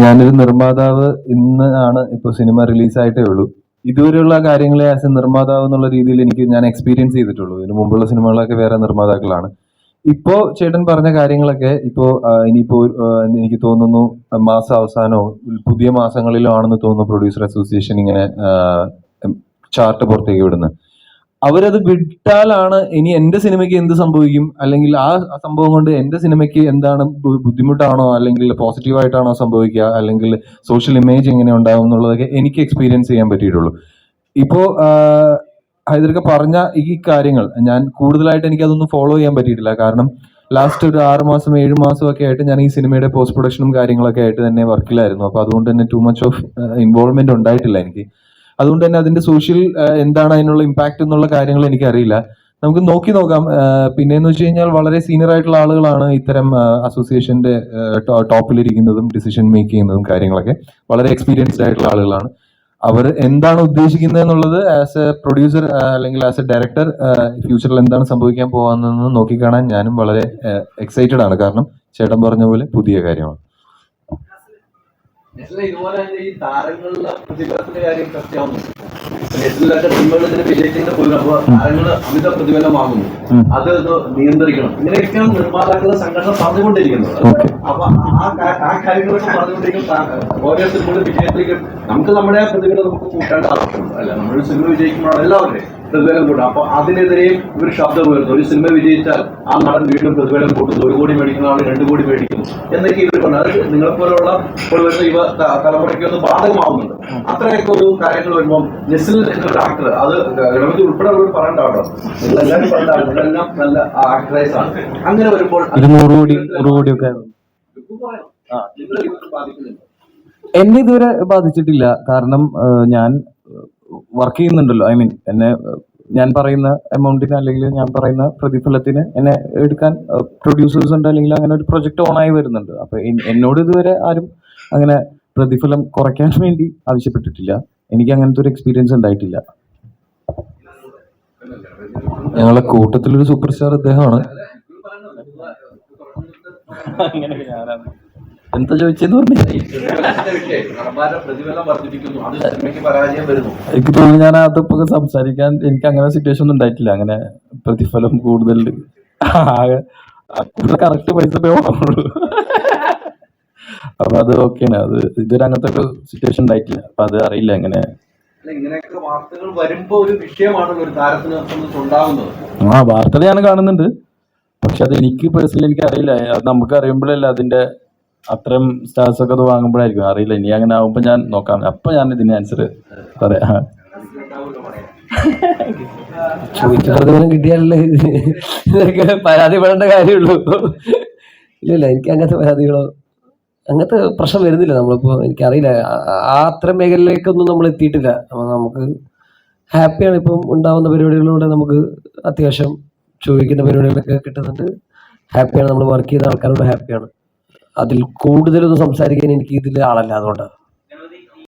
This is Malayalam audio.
ഞാനൊരു നിർമ്മാതാവ് ഇന്ന് ആണ് ഇപ്പൊ സിനിമ റിലീസായിട്ടേ ഉള്ളൂ. ഇതുവരെയുള്ള കാര്യങ്ങളെ ആസ് എ നിർമ്മാതാവ് എന്നുള്ള രീതിയിൽ എനിക്ക് ഞാൻ എക്സ്പീരിയൻസ് ചെയ്തിട്ടുള്ളൂ. ഇതിന് മുമ്പുള്ള സിനിമകളൊക്കെ വേറെ നിർമ്മാതാക്കളാണ്. ഇപ്പോ ചേട്ടൻ പറഞ്ഞ കാര്യങ്ങളൊക്കെ ഇപ്പോ ഇനിയിപ്പോ എനിക്ക് തോന്നുന്നു മാസം അവസാനോ പുതിയ മാസങ്ങളിലോ ആണെന്ന് തോന്നുന്നു പ്രൊഡ്യൂസർ അസോസിയേഷൻ ഇങ്ങനെ ചാർട്ട് പുറത്തേക്ക് വിടുന്നത്. അവരത് വിട്ടാലാണ് ഇനി എന്റെ സിനിമയ്ക്ക് എന്ത് സംഭവിക്കും? അല്ലെങ്കിൽ ആ സംഭവം കൊണ്ട് എന്റെ സിനിമയ്ക്ക് എന്താണ് ബുദ്ധിമുട്ടാണോ? അല്ലെങ്കിൽ പോസിറ്റീവായിട്ടാണോ സംഭവിക്കുക? അല്ലെങ്കിൽ സോഷ്യൽ ഇമേജ് എങ്ങനെ ഉണ്ടാകും എന്നുള്ളതൊക്കെ എനിക്ക് എക്സ്പീരിയൻസ് ചെയ്യാൻ പറ്റിയിട്ടുള്ളൂ. ഇപ്പോ ഹൈദർക്ക പറഞ്ഞ ഈ കാര്യങ്ങൾ ഞാൻ കൂടുതലായിട്ട് എനിക്ക് അതൊന്നും ഫോളോ ചെയ്യാൻ പറ്റിയിട്ടില്ല. കാരണം ലാസ്റ്റ് ഒരു ആറ് മാസം ഏഴ് മാസം ഒക്കെ ആയിട്ട് ഞാൻ ഈ സിനിമയുടെ പോസ്റ്റ് പ്രൊഡക്ഷനും കാര്യങ്ങളൊക്കെ ആയിട്ട് തന്നെ വർക്കിലായിരുന്നു അപ്പൊ അതുകൊണ്ട് തന്നെ ടു മച്ച് ഓഫ് ഇൻവോൾവ്മെന്റ് ഉണ്ടായിട്ടില്ല എനിക്ക്. അതുകൊണ്ട് തന്നെ അതിന്റെ സോഷ്യൽ എന്താണ് അതിനുള്ള ഇമ്പാക്ട് എന്നുള്ള കാര്യങ്ങൾ എനിക്കറിയില്ല. നമുക്ക് നോക്കി നോക്കാം. പിന്നെന്ന് വെച്ച് കഴിഞ്ഞാൽ വളരെ സീനിയർ ആയിട്ടുള്ള ആളുകളാണ് ഇത്തരം അസോസിയേഷന്റെ ടോപ്പിലിരിക്കുന്നതും ഡിസിഷൻ മേക്ക് ചെയ്യുന്നതും കാര്യങ്ങളൊക്കെ. വളരെ എക്സ്പീരിയൻസ്ഡ് ആയിട്ടുള്ള ആളുകളാണ്. അവർ എന്താണ് ഉദ്ദേശിക്കുന്നത് എന്നുള്ളത് ആസ് എ പ്രൊഡ്യൂസർ അല്ലെങ്കിൽ ആസ് എ ഡയറക്ടർ ഫ്യൂച്ചറിൽ എന്താണ് സംഭവിക്കാൻ പോകാമെന്ന് നോക്കിക്കാണാൻ ഞാനും വളരെ എക്സൈറ്റഡ് ആണ്. കാരണം ചേട്ടൻ പറഞ്ഞ പോലെ പുതിയ കാര്യമാണ്. ഇതുപോലെ തന്നെ ഈ താരങ്ങളുടെ പ്രതിഫലത്തിന്റെ കാര്യം ചർച്ചയാവുന്നു ഇതിന് പോലും അപ്പൊ അമിത പ്രതിഫലം വാങ്ങുന്നു അത് നിയന്ത്രിക്കണം. ഇങ്ങനെയൊക്കെയാണ് നിർമ്മാതാക്കളുടെ സംഘടന പറഞ്ഞുകൊണ്ടിരിക്കുന്നത്. അപ്പൊ ആ ആ കാര്യങ്ങളൊക്കെ പറഞ്ഞുകൊണ്ടിരിക്കും വിജയത്തിലേക്ക് നമുക്ക് നമ്മുടെ ആ പ്രതിഫലം നമുക്ക് കൂട്ടേണ്ട ആവശ്യമുണ്ട് അല്ല നമ്മൾ സിനിമ വിജയിക്കുമ്പോഴാണ് എല്ലാവരുടെയും പ്രതിഫലം കൂടും. അപ്പൊ അതിനെതിരെയും ഇവർ ശബ്ദം ഉയർന്നു ഒരു സിനിമ വിജയിച്ചാൽ ആ നടൻ വീണ്ടും പ്രതിഫലം കൂട്ടുന്നു. ഒരു കോടി മേടിക്കുന്ന ആൾ രണ്ട് കോടി മേടിക്കുന്നു. എന്നൊക്കെ ഇവർ പറഞ്ഞു. അത് നിങ്ങളെപ്പോലുള്ള ഇപ്പോൾ വരുന്ന യുവ തലമുറയ്ക്ക് ഒന്ന് ബാധകമാവുന്നുണ്ട്. അത്രയൊക്കെ ഒരു കാര്യങ്ങൾ വരുമ്പോൾ നെസിൽ എന്നൊരു ആക്ടർ അത് ഗണപതി ഉൾപ്പെടെ അവർ പറയണ്ട കേട്ടോ. നിങ്ങളെല്ലാവരും പറയണ്ട നല്ല ആക്ടറേസ് ആണ്. അങ്ങനെ വരുമ്പോൾ ഒരു എന്നെ ഇതുവരെ ബാധിച്ചിട്ടില്ല. കാരണം ഞാൻ വർക്ക് ചെയ്യുന്നുണ്ടല്ലോ. ഐ മീൻ എന്നെ ഞാൻ പറയുന്ന എമൗണ്ടിന് അല്ലെങ്കിൽ ഞാൻ പറയുന്ന പ്രതിഫലത്തിന് എന്നെ എടുക്കാൻ പ്രൊഡ്യൂസേഴ്സ് ഉണ്ട് അല്ലെങ്കിൽ അങ്ങനെ ഒരു പ്രൊജക്ട് ഓൺ ആയി വരുന്നുണ്ട്. അപ്പൊ എന്നോട് ഇതുവരെ ആരും അങ്ങനെ പ്രതിഫലം കുറയ്ക്കാൻ വേണ്ടി ആവശ്യപ്പെട്ടിട്ടില്ല. എനിക്ക് അങ്ങനത്തെ ഒരു എക്സ്പീരിയൻസ് ഉണ്ടായിട്ടില്ല. ഞങ്ങളെ കൂട്ടത്തിലൊരു സൂപ്പർ സ്റ്റാർ അദ്ദേഹമാണ് എന്താ ചോദിച്ചെന്ന് പറഞ്ഞു ഇതിന്റെ പ്രതിഫലം വർദ്ധിപ്പിക്കുന്നു അത് സിനിമയ്ക്ക് പരാജയം വരുന്നു എനിക്ക് തോന്നുന്നു ഞാൻ അതിപ്പോ സംസാരിക്കാൻ എനിക്ക് അങ്ങനെ സിറ്റുവേഷൻ ഒന്നും ഉണ്ടായിട്ടില്ല. അങ്ങനെ പ്രതിഫലം കൂടുതൽ കറക്റ്റ് പൈസ പോകണുള്ളൂ അപ്പൊ അത് ഓക്കെയാണ് അത് ഇതുവരെ അങ്ങനത്തെ ഒരു സിറ്റുവേഷൻ ഉണ്ടായിട്ടില്ല. അപ്പൊ അത് അറിയില്ല എങ്ങനെ. ഇങ്ങനെയൊക്കെ വാർത്തകൾ വരുമ്പോ ഒരു വിഷയമാണല്ലോ ഒരു താരത്തിന് ഉണ്ടാകുന്നത് ആ വാർത്തകൾ ഞാൻ കാണുന്നുണ്ട്. പക്ഷെ അത് എനിക്ക് പേഴ്സണലി എനിക്ക് അറിയില്ല അത് നമുക്ക് അറിയുമ്പോഴല്ല അതിന്റെ അത്രയും സ്റ്റാർസ് ഒക്കെ അത് വാങ്ങുമ്പോഴായിരിക്കും. അറിയില്ല. ഇനി അങ്ങനെ ആവുമ്പോ ഞാൻ നോക്കാം. അപ്പൊ ഞാൻ ഇതിന് ആൻസർ പറയാം. ചോദിച്ച കിട്ടിയാലല്ലേ? ഇതൊക്കെ പരാതിപ്പെടേണ്ട കാര്യമുള്ളൂ. ഇല്ല ഇല്ല എനിക്ക് അങ്ങനത്തെ പരാതികളോ അങ്ങനത്തെ പ്രശ്നം വരുന്നില്ല നമ്മളിപ്പോൾ എനിക്കറിയില്ല. ആ- അത്ര മേഖലയിലേക്കൊന്നും നമ്മൾ എത്തിയിട്ടില്ല. അപ്പോൾ നമുക്ക് ഹാപ്പിയാണ് ഇപ്പം ഉണ്ടാവുന്ന പരിപാടികളിലൂടെ നമുക്ക് അത്യാവശ്യം ചോദിക്കുന്ന പരിപാടികളൊക്കെ കിട്ടുന്നുണ്ട്. ഹാപ്പിയാണ് നമ്മൾ വർക്ക് ചെയ്ത ആൾക്കാരോട് ഹാപ്പിയാണ്. അതിൽ കൂടുതലൊന്നും സംസാരിക്കാൻ എനിക്ക് ഇതിൽ ആളല്ല അതുകൊണ്ടാണ്